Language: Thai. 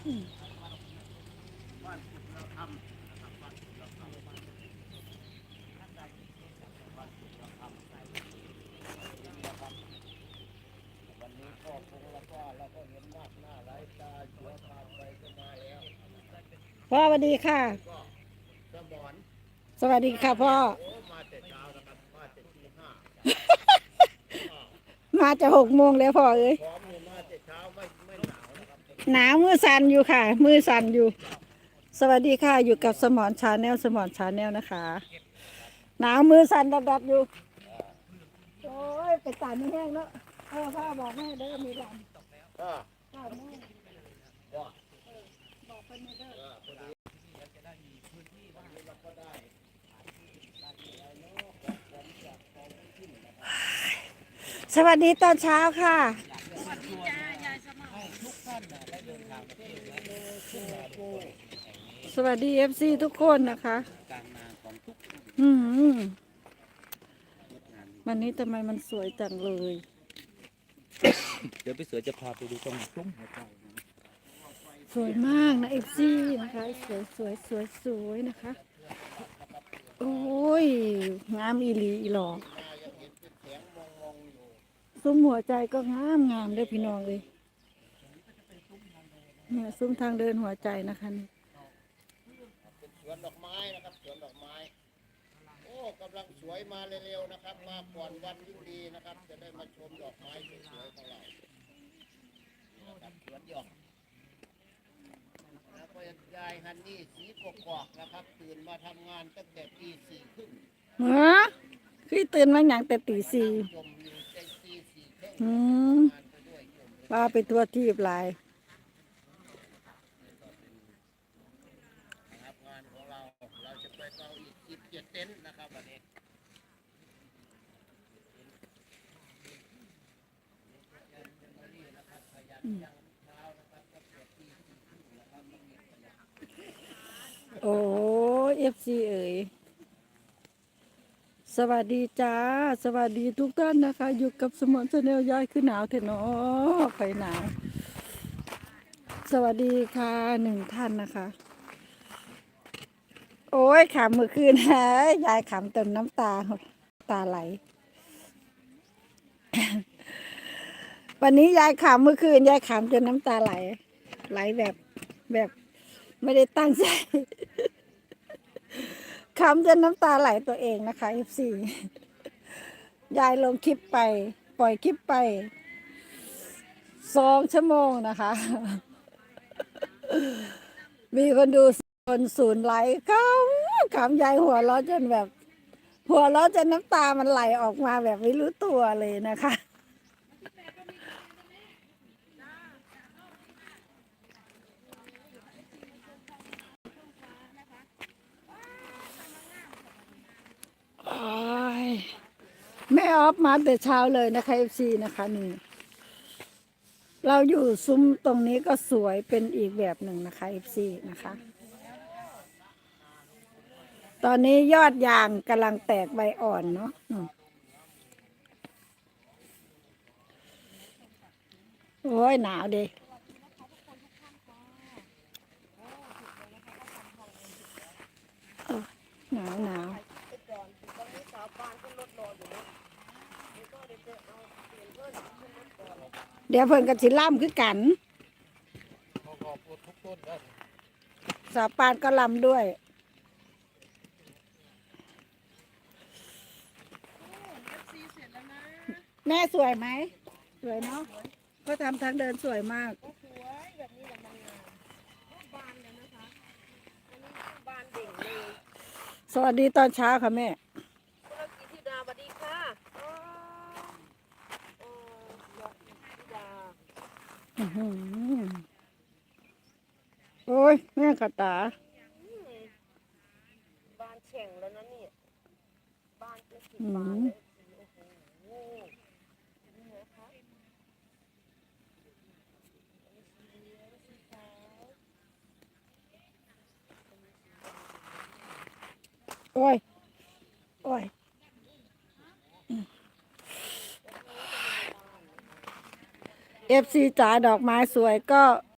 พ่อสวัสดีค่ะ สวัสดีค่ะพ่อ มาจะหกโมงแล้วพ่อเอ้ย หนาวมือสั่นอยู่ค่ะ มือสั่นอยู่ สวัสดีค่ะ อยู่กับสมอนชาแนลสมอนชาแนลนะคะ หนาวมือสั่นดับๆอยู่ โอ้ยไปตานไม่แห้งแล้วเออพ่อบอกแม่เด้อมีลำพ่อแม่บอกไปแม่เด้อสวัสดีตอนเช้าค่ะ สวัสดี เอฟซีทุกคนนะคะ อืมวันนี้ทำไมมันสวยจังเลย เดี๋ยวพี่เสือจะพาไปดูตรงซุ้มหัวใจนะสวยมากนะเอฟซีนะคะ สวยสวยสวยสวยนะคะ โอ้ย งามอีหลีอีหลอซุ้มหัวใจก็งามงามเลยพี่น้องเลย เนี่ยซุ้มทางเดินหัวใจนะคะนี่สวนดอกไม้นะครับสวนดอกไม้ โอ้กำลังสวยมาเร็วๆนะครับ มาก่อนวันยิ่งดีนะครับ จะได้มาชมดอกไม้สวยๆของเรานี่นะครับสวนหยอกแล้วก็ยายฮันนี่สีกกอกๆนะครับ ตื่นมาทำงานตั้งแต่ตีสี่ครึ่งฮะคือตื่นมาอย่างแต่ตีสี่จมอยู่ใจตีสี่ครึ่งอืมงานไปด้วยจมว่าไปตัวทีบหลาย นะครับงานของเรา เราจะไปเอาอี กสิบเจ็ดเต็นท์นะครับวันนี้โอ้เอฟซีเอ๋ยสวัสดีจ้า สวัสดีทุกท่านนะคะ อยู่กับสมอนชาแนลยายคือหนาวเถอะเนาะไปหนาว สวัสดีค่ะหนึ่งท่านนะคะ โอ้ยขำเมื่อคืนฮะยายขำจนน้ำตาตาไหล วันนี้ยายขำเมื่อคืนยายขำจนน้ำตาไหล ไหลแบบแบบไม่ได้ตั้งใจขำจนน้ำตาไหลตัวเองนะคะ F4 ยายลงคลิปไป ปล่อยคลิปไปสองชั่วโมงนะคะ มีคนดูคนศูนย์ไลค์ขำ ขำยายหัวเราะจนแบบ หัวเราะจนน้ำตามันไหลออกมาแบบไม่รู้ตัวเลยนะคะโอ้ยแม่ออฟมาแต่เช้าเลยนะคะเอฟซีนะคะนี่เราอยู่ซุ้มตรงนี้ก็สวยเป็นอีกแบบหนึ่งนะคะเอฟซีนะคะ ตอนนี้ยอดยางกำลังแตกใบอ่อนเนาะอืมโอ้ยหนาวเดหนาวหนาวเดี๋ยวเพิ่นกับสิล่ำคือกันขอขอบคุณทุกต้นนะสาวปานก็ลำด้วย แม่สวยไหม สวยเนาะก็ทำทางเดินสวยมาก สวัสดีตอนเช้าค่ะแม่คุณกิติดาสวัสดีค่ะอ๋อเอ่อดอกกิติดาอื้อหือโอ้ยแม่กระตา อืมบ้านแฉ่งแล้วนะเนี่ยบ้านเป็นสิบอืบาทมเลยโอ้โหนี่นะคะสีเหลืองสีขาว โอ้ย โอ้ยเอฟซีจ๋าดอกไม้สวยก็